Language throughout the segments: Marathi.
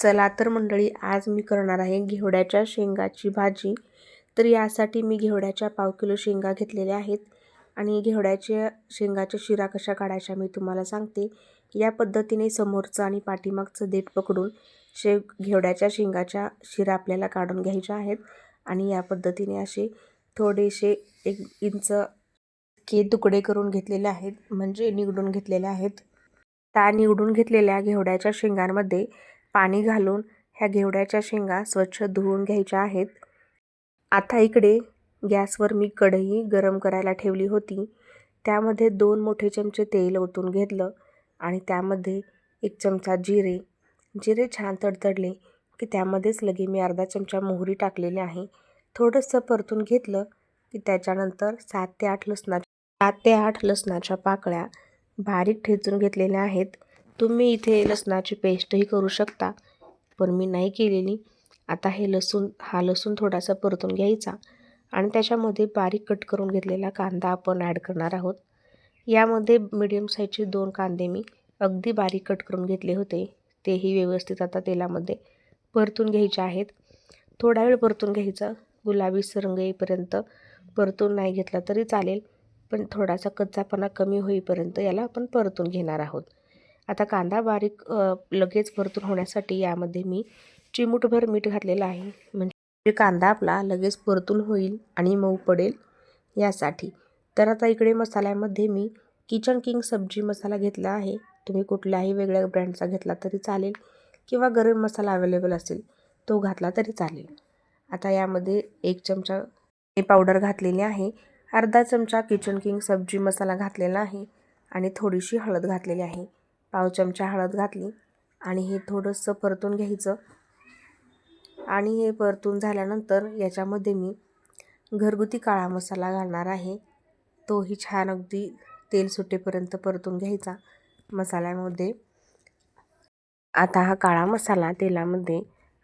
चला तर मंडळी आज मी करणार आहे घेवड्याच्या शेंगाची भाजी. तर यासाठी मी घेवड्याच्या पाव किलो शेंगा घेतलेल्या आहेत आणि घेवड्याच्या शेंगाच्या शिरा कशा काढायच्या मी तुम्हाला सांगते. या पद्धतीने समोरचं आणि पाठीमागचं देठ पकडून शे घेवड्याच्या शेंगाच्या शिरा आपल्याला काढून घ्यायच्या आहेत आणि या पद्धतीने असे थोडेसे एक इंच के तुकडे करून घेतलेले आहेत म्हणजे निवडून घेतलेले आहेत. त्या निवडून घेतलेल्या घेवड्याच्या शेंगांमध्ये पाणी घालून ह्या घेवड्याच्या शेंगा स्वच्छ धुवून घ्यायच्या आहेत. आता इकडे गॅसवर मी कढई गरम करायला ठेवली होती. त्यामध्ये दोन मोठे चमचे तेल ओतून घेतलं आणि त्यामध्ये एक चमचा जिरे. जिरे छान तडतडले की त्यामध्येच लगे मी अर्धा चमचा मोहरी टाकलेली आहे. थोडंसं परतून घेतलं की त्याच्यानंतर सात ते आठ लसणाच्या सात ते आठ लसणाच्या पाकळ्या बारीक ठेचून घेतलेल्या आहेत. तुम्ही इथे लसणाची पेस्टही करू शकता पण मी नाही केलेली. आता हे लसूण हा लसूण थोडासा परतून घ्यायचा आणि त्याच्यामध्ये बारीक कट करून घेतलेला कांदा आपण ॲड करणार आहोत. यामध्ये मिडियम साईजचे दोन कांदे मी अगदी बारीक कट करून घेतले होते. तेही व्यवस्थित आता तेलामध्ये परतून घ्यायचे आहेत. थोडा वेळ परतून घ्यायचा. गुलाबी रंग येईपर्यंत परतून नाही घेतला तरी चालेल पण थोडासा कच्चापणा कमी होईपर्यंत याला आपण परतून घेणार आहोत. आता कांदा बारीक लगेच परतून होण्यासाठी यामध्ये मी चिमूटभर मीठ घातलेलं आहे. म्हणजे कांदा आपला लगेच परतून होईल आणि मऊ पडेल यासाठी. तर आता इकडे मसाल्यामध्ये मी किचन किंग सब्जी मसाला घेतला आहे. तुम्ही कुठल्याही वेगळ्या ब्रँडचा घेतला तरी चालेल किंवा गरम मसाला अवेलेबल असेल तो घातला तरी चालेल. आता यामध्ये एक चमचा पावडर घातलेली आहे. अर्धा चमचा किचन किंग सब्जी मसाला घातलेला आहे आणि थोडीशी हळद घातलेली आहे. पाव चमचा हळद घातली आणि हे थोडंसं परतून घ्यायचं. आणि हे परतून झाल्यानंतर याच्यामध्ये मी घरगुती काळा मसाला घालणार आहे. तोही छान अगदी तेल सुटेपर्यंत परतून घ्यायचा मसाल्यामध्ये. आता हा काळा मसाला तेलामध्ये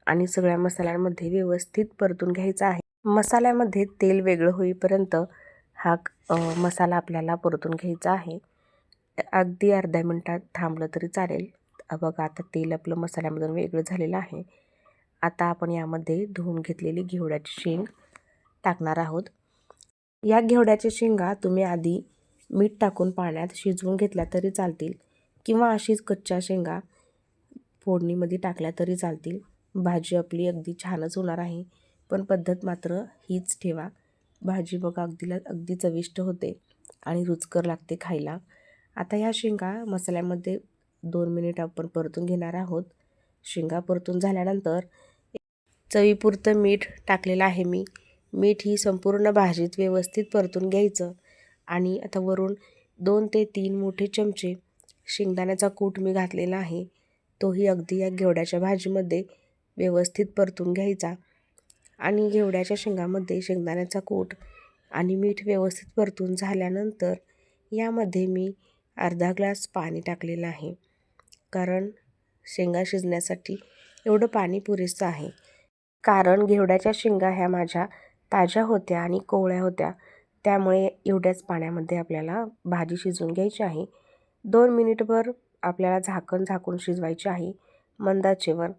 आणि सगळ्या मसाल्यांमध्ये व्यवस्थित परतून घ्यायचा आहे. मसाल्यामध्ये तेल वेगळं होईपर्यंत हा मसाला आपल्याला परतून घ्यायचा आहे. अगदी अर्ध्या मिनटात थांबलं तरी चालेल. बघा आता तेल आपलं मसाल्यामधून वेगळं झालेलं आहे. आता आपण यामध्ये धुवून घेतलेली घेवड्याची शेंग टाकणार आहोत. या घेवड्याच्या शेंगा तुम्ही आधी मीठ टाकून पाण्यात शिजवून घेतल्या तरी चालतील किंवा अशीच कच्च्या शेंगा फोडणीमध्ये टाकल्या तरी चालतील. भाजी आपली अगदी छानच होणार आहे. पण पद्धत मात्र हीच ठेवा. भाजी बघा अगदीला अगदी चविष्ट होते आणि रुचकर लागते खायला. आता ह्या शेंगा मसाल्यामध्ये दोन मिनिट आपण परतून घेणार आहोत. शेंगा परतून झाल्यानंतर चवीपुरतं मीठ टाकलेलं आहे मी. मीठ ही संपूर्ण भाजीत व्यवस्थित परतून घ्यायचं आणि आता वरून दोन ते तीन मोठे चमचे शेंगदाण्याचा कूट मी घातलेला आहे. तोही अगदी या घेवड्याच्या भाजीमध्ये व्यवस्थित परतून घ्यायचा आणि घेवड्याच्या शेंगामध्ये शेंगदाण्याचा कूट आणि मीठ व्यवस्थित परतून झाल्यानंतर यामध्ये मी अर्धा ग्लास पाणी टाकलेलं आहे. कारण शेंगा शिजण्यासाठी एवढं पाणी पुरेसं आहे. कारण घेवड्याच्या शेंगा ह्या माझ्या ताज्या होत्या आणि कोवळ्या होत्या. त्यामुळे एवढ्याच पाण्यामध्ये आपल्याला भाजी शिजवून घ्यायची आहे. दोन मिनिटभर आपल्याला झाकण झाकून शिजवायची आहे. मंदाचेवर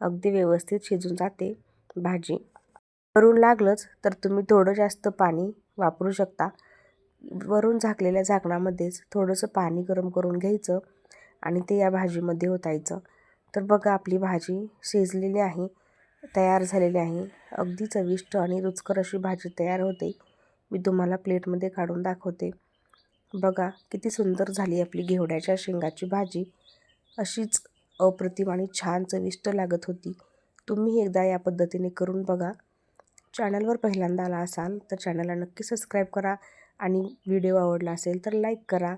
अगदी व्यवस्थित शिजून जाते भाजी. करून लागलंच तर तुम्ही थोडं जास्त पाणी वापरू शकता. वरून झाकलेल्या झाकणामध्येच थोडंसं पाणी गरम करून घ्यायचं आणि ते या भाजीमध्ये ओतायचं. तर बघा आपली भाजी शिजलेली आहे तयार झालेली आहे. अगदी चविष्ट आणि रुचकर अशी भाजी तयार होते. मी तुम्हाला प्लेटमध्ये काढून दाखवते. बघा किती सुंदर झाली आपली घेवड्याच्या शेंगाची भाजी. अशीच अप्रतिम आणि छान चविष्ट लागत होती. तुम्ही एकदा या पद्धतीने करून बघा. चॅनलवर पहिल्यांदा आला असाल तर चॅनलला नक्की सबस्क्राईब करा. आणि व्हिडिओ आवडला असेल तर लाईक करा.